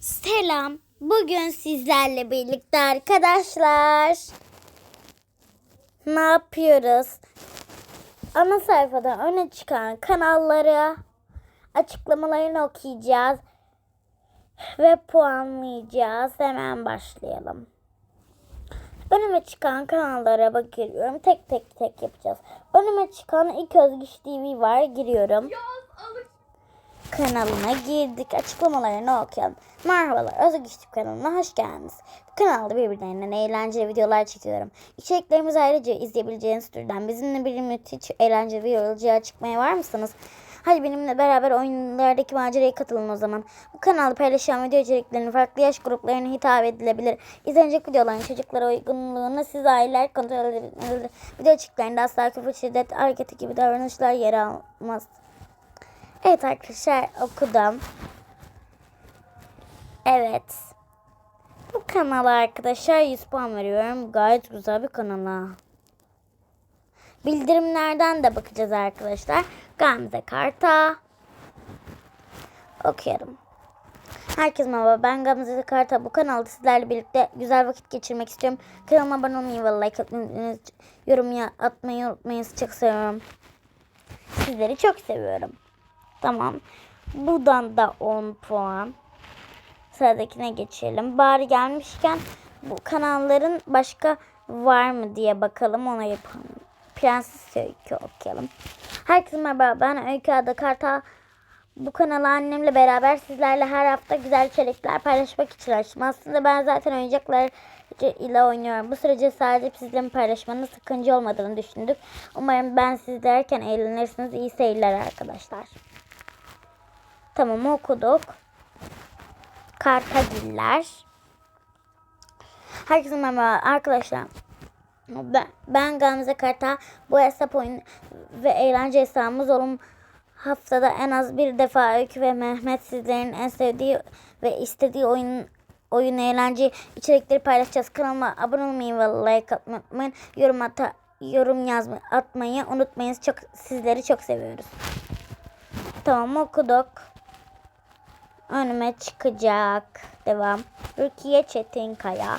Selam. Bugün sizlerle birlikte arkadaşlar. Ne yapıyoruz? Ana sayfadan öne çıkan kanalları açıklamalarını okuyacağız ve puanlayacağız. Hemen başlayalım. Önüme çıkan kanallara bakıyorum. Tek tek tek yapacağız. Önüme çıkan ilk Özgüç TV var. Giriyorum kanalına girdik. Açıklamalarını okuyalım. Merhabalar, Özgür YouTube kanalına hoş geldiniz. Bu kanalda birbirlerinden eğlenceli videolar çekiyorum. İçeriklerimiz ayrıca izleyebileceğiniz türden bizimle bir müthiş eğlenceli bir yolculuğa çıkmaya var mısınız? Hadi benimle beraber oyunlardaki maceraya katılın o zaman. Bu kanalda paylaşılan video içeriklerinin farklı yaş gruplarına hitap edilebilir. İzlenecek videoların çocuklara uygunluğunu siz aileler kontrol edebilirsiniz. Video içeriklerinde asla küfür, şiddet, hareketi gibi davranışlar yer almaz. Evet arkadaşlar okudum. Evet. Bu kanala arkadaşlar 100 puan veriyorum. Gayet güzel bir kanala. Bildirimlerden de bakacağız arkadaşlar. Gamze Karta. Okuyorum. Herkese merhaba ben Gamze Karta. Bu kanalda sizlerle birlikte güzel vakit geçirmek istiyorum. Kanalıma abone olmayı ve like atmayı, yorum atmayı unutmayın. Çok seviyorum. Sizleri çok seviyorum. Tamam. Buradan da 10 puan. Sıradakine geçelim. Bari gelmişken bu kanalların başka var mı diye bakalım ona yapalım. Prenses Öykü okuyalım. Herkese merhaba ben Öykü Ada Kartal. Bu kanalı annemle beraber sizlerle her hafta güzel içerikler paylaşmak için açtım. Aslında ben zaten oyuncaklar ile oynuyorum. Bu sürece sadece sizlerin paylaşmanın sıkıntı olmadığını düşündük. Umarım ben siz derken eğlenirsiniz. İyi seyirler arkadaşlar. Tamam okuduk. Kartagiller. Herkese merhaba arkadaşlar. Ben, ben Gamze Karta. Bu hesap oyun ve eğlence hesabımız olum haftada en az bir defa Öykü ve Mehmet sizlerin en sevdiği ve istediği oyun oyun eğlence içerikleri paylaşacağız. Kanalıma abone olmayı ve like atmayı. Yorum, ata, yorum yazmayı atmayı unutmayın. Çok, sizleri çok seviyoruz. Tamam okuduk. Önüme çıkacak. Devam. Rukiye Çetinkaya.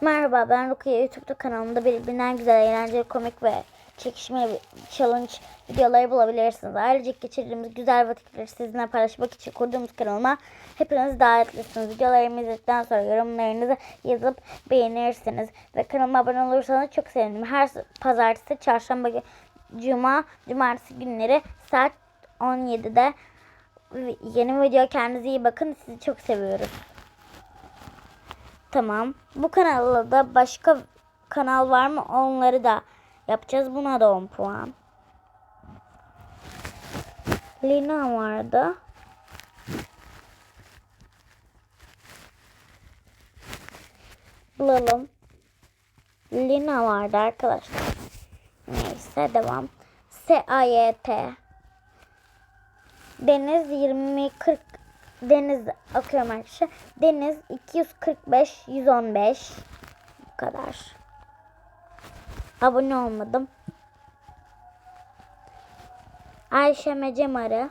Merhaba ben Rukiye YouTube kanalımda birbirinden güzel eğlenceli komik ve çekişmeli challenge videoları bulabilirsiniz. Ayrıca geçirdiğimiz güzel vakitleri sizinle paylaşmak için kurduğumuz kanalıma hepiniz davetlisiniz. Videolarımı izledikten sonra yorumlarınızı yazıp beğenirsiniz. Ve kanalıma abone olursanız çok sevinirim. Her pazartesi, çarşamba, cuma, cumartesi günleri saat 17'de yeni video kendinize iyi bakın. Sizi çok seviyoruz. Tamam. Bu kanalda da başka kanal var mı? Onları da yapacağız. Buna da 10 puan. Lina vardı. Bulalım. Lina vardı arkadaşlar. Neyse devam. S-A-Y-T. Deniz 20 40 Deniz okuyorum arkadaşlar. Deniz 245 115 bu kadar. Abone olmadım. Ayşe Mecemarı.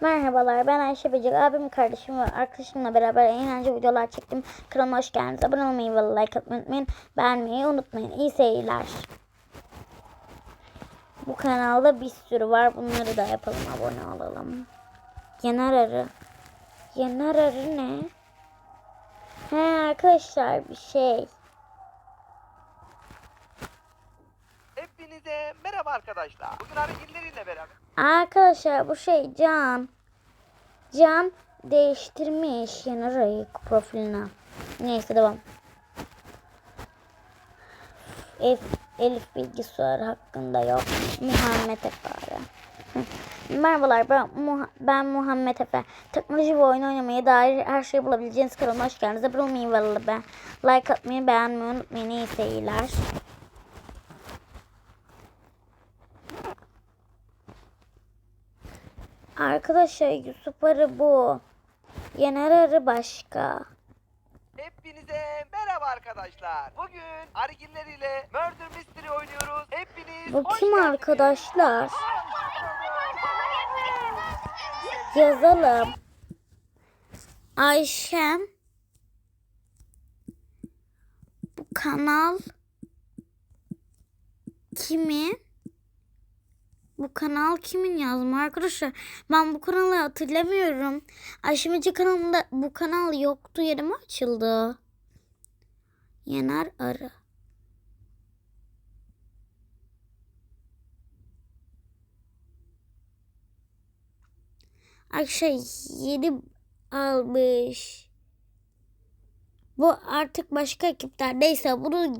Merhabalar ben Ayşe Becek. Abim, kardeşim ve arkadaşımla beraber eğlenceli videolar çektim. Kanalıma hoş geldiniz. Abone olmayı ve like atmayı unutmayın. Beğenmeyi unutmayın. İyi seyirler. Bu kanalda bir sürü var. Bunları da yapalım. Abone olalım. Yanar arı. Yanar arı ne? He arkadaşlar bir şey. Hepinize merhaba arkadaşlar. Bugün hareketleriyle beraber Arkadaşlar bu şey Can. Can değiştirmiş yanar arıyı profiline. Neyse devam. Elif, Elif bilgisayar hakkında yok. Muhammed Efe. Merhabalar ben, Muha- ben Muhammed Efe. Teknoloji ve oyun oynamaya dair her şeyi bulabileceğiniz kanalıma hoş geldiniz. Abone olmayı ve ben like atmayı beğenmeyi unutmayın. İyi seyirler. Arkadaşlar Yusuf Arı bu. Yener Arı başka. Hepinize merhaba arkadaşlar. Bugün hareketleriyle Murder Mystery oynuyoruz. Hepiniz Bu hoş arkadaşlar? Yazalım. Ayşem. Bu kanal kimin? Bu kanal kimin yazma arkadaşlar? Ben bu kanalı hatırlamıyorum. Ayşem Ece kanalında bu kanal yoktu. Yeri mi açıldı? Yener Arı. Arkadaşlar yeni almış. Bu artık başka ekipler. Neyse bunu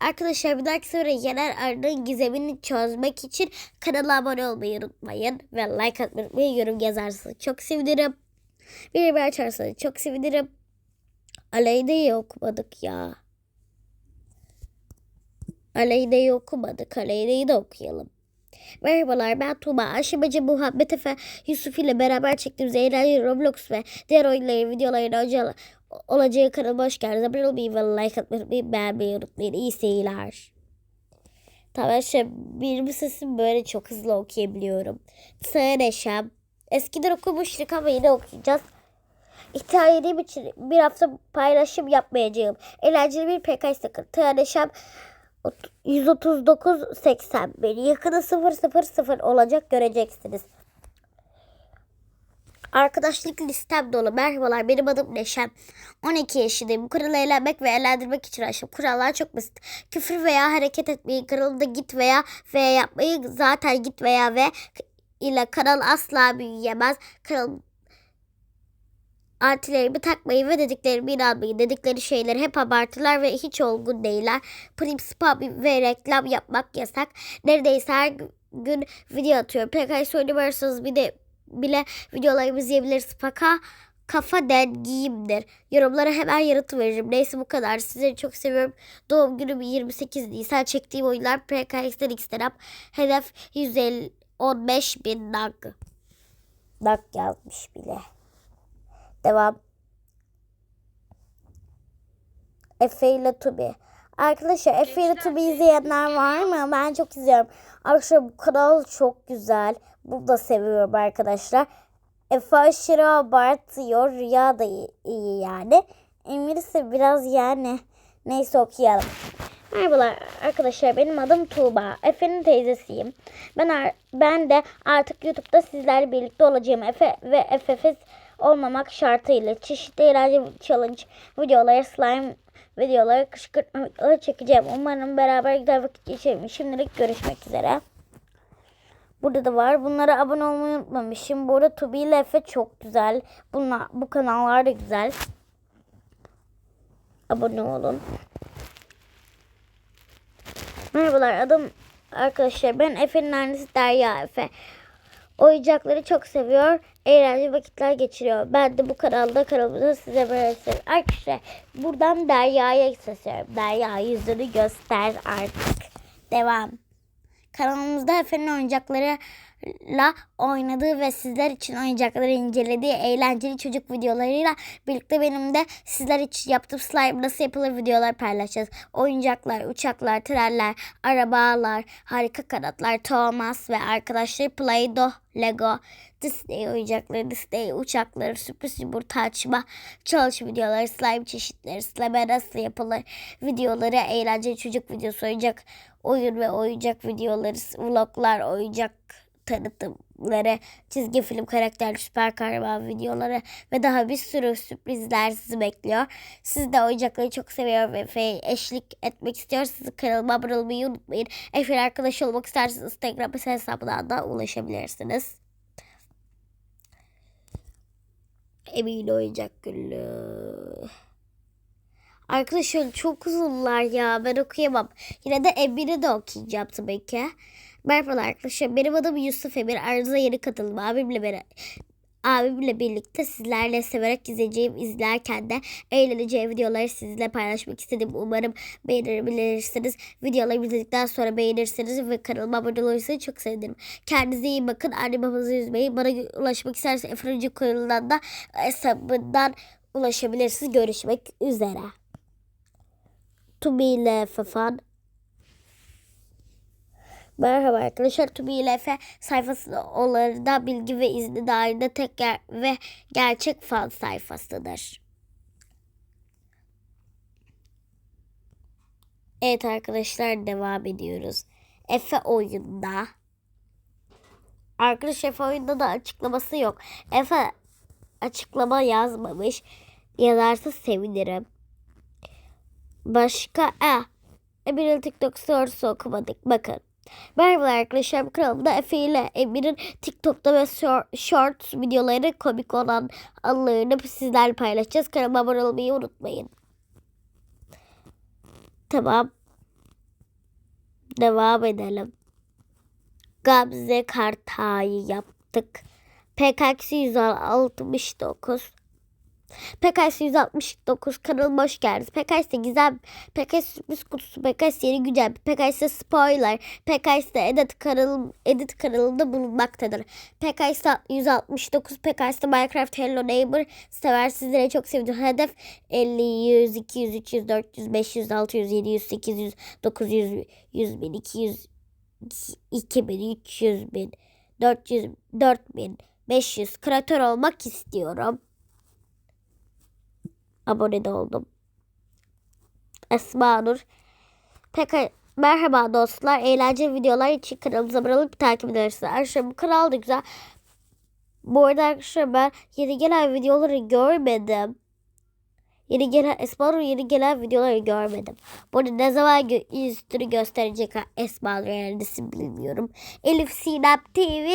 arkadaşlar bir dahaki sefere Yener Arı'nın gizemini çözmek için kanala abone olmayı unutmayın. Ve like atmayı unutmayın. Yorum yazarsanız çok sevinirim. Bir bir açarsanız çok sevinirim. Aleyna'yı okumadık ya. Aleyna'yı okumadık. Aleyna'yı da okuyalım. Merhabalar ben Tuğba. Aşımacı Muhammed Efe Yusuf ile beraber çektiğimiz eğlenceli Roblox ve diğer oyunları videolarını önce olacağı kanalıma hoş geldiniz. Abone olmayı ve like atmayı unutmayın. Beğenmeyi unutmayın. İyi seyirler. Tamam işte benim sesim böyle çok hızlı okuyabiliyorum. Sağ Neşem. Eskiden okumuştuk ama yine okuyacağız. İhtiyacım için bir hafta paylaşım yapmayacağım. Eğlenceli bir PK sakın. Tığaneşem 139 81 yakını 000 olacak göreceksiniz. Arkadaşlık listem dolu. Merhabalar benim adım Neşem. 12 yaşındayım. Bu kanalı eğlenmek ve eğlendirmek için açtım. Kurallar çok basit. Küfür veya hareket etmeyi, kanalımda git veya ve yapmayı zaten git veya ve ile kanal asla büyüyemez. Kanal Artilerimi takmayın ve dediklerimi inanmayın. Dedikleri şeyler hep abartılar ve hiç olgun değiller. Prim spam ve reklam yapmak yasak. Neredeyse her gün video atıyorum. PK'yı söylemiyorsanız bir de bile videolarımı izleyebilirsiniz. Faka kafa dengiyimdir. Yorumlara hemen yanıt veririm. Neyse bu kadar. Sizleri çok seviyorum. Doğum günüm 28 Nisan. Çektiğim oyunlar PKX'den X'den Hedef 115 bin nak. Nak yazmış bile. Devam. Efe ile Tubi. Arkadaşlar Efe ile Tubi izleyenler var mı? Ben çok izliyorum. Arkadaşlar bu kanal çok güzel. Bunu da seviyorum arkadaşlar. Efe aşırı abartıyor. Rüya da iyi, yani. Emir ise biraz yani. Neyse okuyalım. Merhabalar arkadaşlar benim adım Tuğba. Efe'nin teyzesiyim. Ben ar- ben de artık YouTube'da sizlerle birlikte olacağım. Efe ve Efe'siz olmamak şartıyla çeşitli eğlence challenge videoları, slime videoları, kışkırtma videoları çekeceğim. Umarım beraber güzel vakit geçirelim. Şimdilik görüşmek üzere. Burada da var. Bunlara abone olmayı unutmamışım. Bu arada Tubi ile Efe çok güzel. Bunlar, bu kanallar da güzel. Abone olun. Merhabalar adım arkadaşlar ben Efe'nin annesi Derya Efe. Oyuncakları çok seviyor. Eğlenceli vakitler geçiriyor. Ben de bu kanalda kanalımızı size seviyorum. Arkadaşlar buradan Derya'ya sesleniyorum. Derya yüzünü göster artık. Devam. Kanalımızda Efe'nin oyuncaklarıyla oynadığı ve sizler için oyuncakları incelediği eğlenceli çocuk videolarıyla birlikte benim de sizler için yaptığım slime nasıl yapılır videolar paylaşacağız. Oyuncaklar, uçaklar, treller, arabalar, harika kanatlar, Thomas ve arkadaşları Play-Doh, Lego, Disney oyuncakları, Disney uçakları, sürpriz yumurta açma, çalış videoları, slime çeşitleri, slime nasıl yapılır videoları, eğlenceli çocuk videosu, oyuncak oyun ve oyuncak videoları, vloglar, oyuncak tanıtımları, çizgi film karakterli süper kahraman videoları ve daha bir sürü sürprizler sizi bekliyor. Siz de oyuncakları çok seviyor ve eşlik etmek istiyorsanız kanalıma abone olmayı unutmayın. Efe'yle arkadaş olmak isterseniz Instagram hesabından da ulaşabilirsiniz. Emin oyuncak günlüğü. Arkadaşlar çok uzunlar ya. Ben okuyamam. Yine de Emir'i de okuyacağım tabii ki. Merhabalar arkadaşlar. Benim adım Yusuf Emir. Aranıza yeni katıldım. Abimle beraber abimle birlikte sizlerle severek izleyeceğim, izlerken de eğleneceğim videoları sizinle paylaşmak istedim. Umarım beğenebilirsiniz. Videoları izledikten sonra beğenirsiniz ve kanalıma abone olursanız çok sevinirim. Kendinize iyi bakın. Anne babanızı üzmeyin. Bana ulaşmak isterseniz Efracı koyulundan da hesabından ulaşabilirsiniz. Görüşmek üzere. To be Fafan. Merhaba arkadaşlar. Tubi ile Efe sayfası da bilgi ve izni dahilinde tek ger- ve gerçek fan sayfasıdır. Evet arkadaşlar devam ediyoruz. Efe oyunda. Arkadaş Efe oyunda da açıklaması yok. Efe açıklama yazmamış. Yazarsa sevinirim. Başka e, Emir'in TikTok sorusu okumadık. Bakın. Merhaba arkadaşlar. Bu kanalımda Efe ile Emir'in TikTok'ta ve short videoları komik olan anlarını sizlerle paylaşacağız. Kanalıma abone olmayı unutmayın. Tamam. Devam edelim. Gamze Kartay'ı yaptık. PKX 169. PKS 169 kanalıma hoş geldiniz. PKS de güzel, PKS sürpriz kutusu, PKS yeni güncel, PKS spoiler, PKS de edit, kanalım, edit kanalında bulunmaktadır. PKS 169, PKS de Minecraft Hello Neighbor sever sizlere çok sevdim. Hedef 50, 100, 200, 300, 400, 500, 600, 700, 800, 900, 100 bin, 200, 2000, 300 bin, 400, 4000, 500 kreatör olmak istiyorum abone de oldum. Esma Nur. Peki merhaba dostlar. Eğlenceli videolar için kanalımıza abone olup takip edersiniz. Arkadaşlar bu kanal da güzel. Bu arada arkadaşlar ben yeni gelen videoları görmedim. Yeni gelen Esma Nur yeni gelen videoları görmedim. Bu arada ne zaman gö- üstünü gösterecek Esma Nur kendisi bilmiyorum. Elif Sinem TV.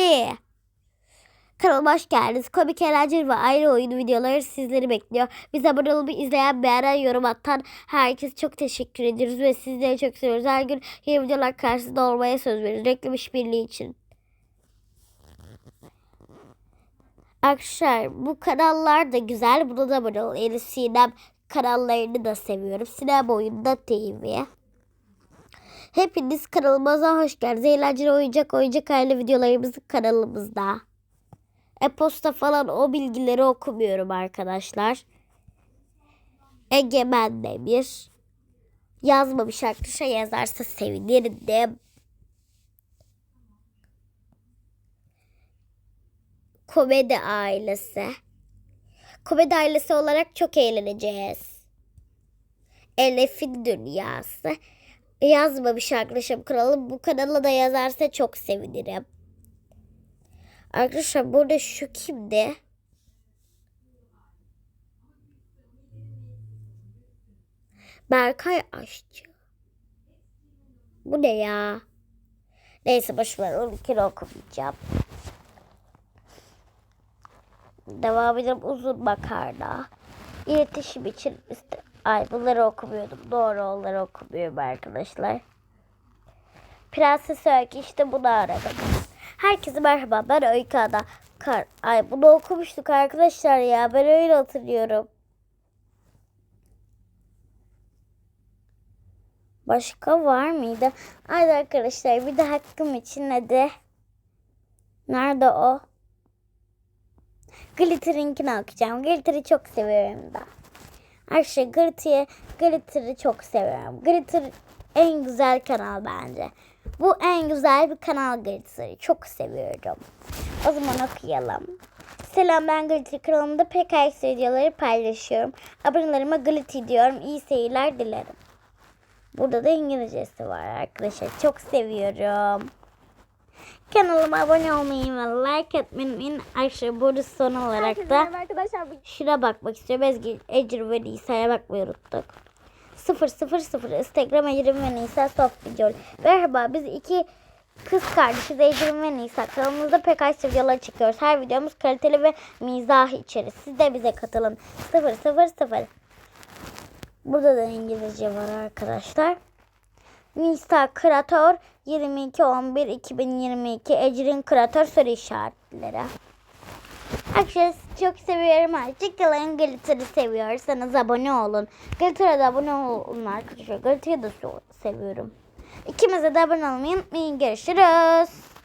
Kanalıma hoş geldiniz. Komik, eğlenceli ve ayrı oyun videoları sizleri bekliyor. Biz abone olup izleyen, beğenen, yorum atan herkese çok teşekkür ediyoruz ve sizleri çok seviyoruz. Her gün yeni videolar karşısında olmaya söz veriyoruz. Reklam işbirliği için. Arkadaşlar bu kanallar da güzel. Buna da abone olun. Elif Sinem kanallarını da seviyorum. Sinem Oyunda TV. Hepiniz kanalımıza hoş geldiniz. Eğlenceli oyuncak oyuncak aile videolarımız kanalımızda. E-posta falan o bilgileri okumuyorum arkadaşlar. Egemen Demir. Yazmamış arkadaşlar yazarsa sevinirim. Komedi ailesi. Komedi ailesi olarak çok eğleneceğiz. Elif'in dünyası. Yazmamış arkadaşım kanalı. Bu kanala da yazarsa çok sevinirim. Arkadaşlar burada şu kimdi? Berkay Aşçı. Bu ne ya? Neyse boşver onunkini okumayacağım. Devam edelim uzun makarna. İletişim için işte ay bunları okumuyordum. Doğru onları okumuyorum arkadaşlar. Prenses Öykü işte bunu aradım. Herkese merhaba ben Öykü Ada. Kar ay bunu okumuştuk arkadaşlar ya ben öyle hatırlıyorum. Başka var mıydı? Hadi arkadaşlar bir de hakkım için hadi. Nerede o? Glitter'inkini okuyacağım. Glitter'i çok seviyorum da. Arkadaşlar Glitter'i, Glitter'i çok seviyorum. Glitter en güzel kanal bence. Bu en güzel bir kanal Glitter'ı. Çok seviyorum. O zaman okuyalım. Selam ben Glitter kanalımda PKX videoları paylaşıyorum. Abonelerime Glitter diyorum. İyi seyirler dilerim. Burada da İngilizcesi var arkadaşlar. Çok seviyorum. Kanalıma abone olmayı ve like etmeyi unutmayın. Arkadaşlar burada son olarak da şuna bakmak istiyorum. Ezgi, Ecir ve Nisa'ya bakmayı unuttuk. 000 Instagram Ecrin ve Nisa soft video. Merhaba biz iki kız kardeşiz Ecrin ve Nisa. Kanalımızda PKS videoları çekiyoruz. Her videomuz kaliteli ve mizah içerir. Siz de bize katılın. 000 Burada da İngilizce var arkadaşlar. Nisa Kreatör 22 11 2022 Ecrin Kreatör soru işaretleri. Arkadaşlar çok seviyorum. Hoşçakalın. Glitter'ı seviyorsanız abone olun. Glitter'a da abone olun arkadaşlar. Glitter'ı da seviyorum. İkimize de abone olmayı unutmayın. Görüşürüz.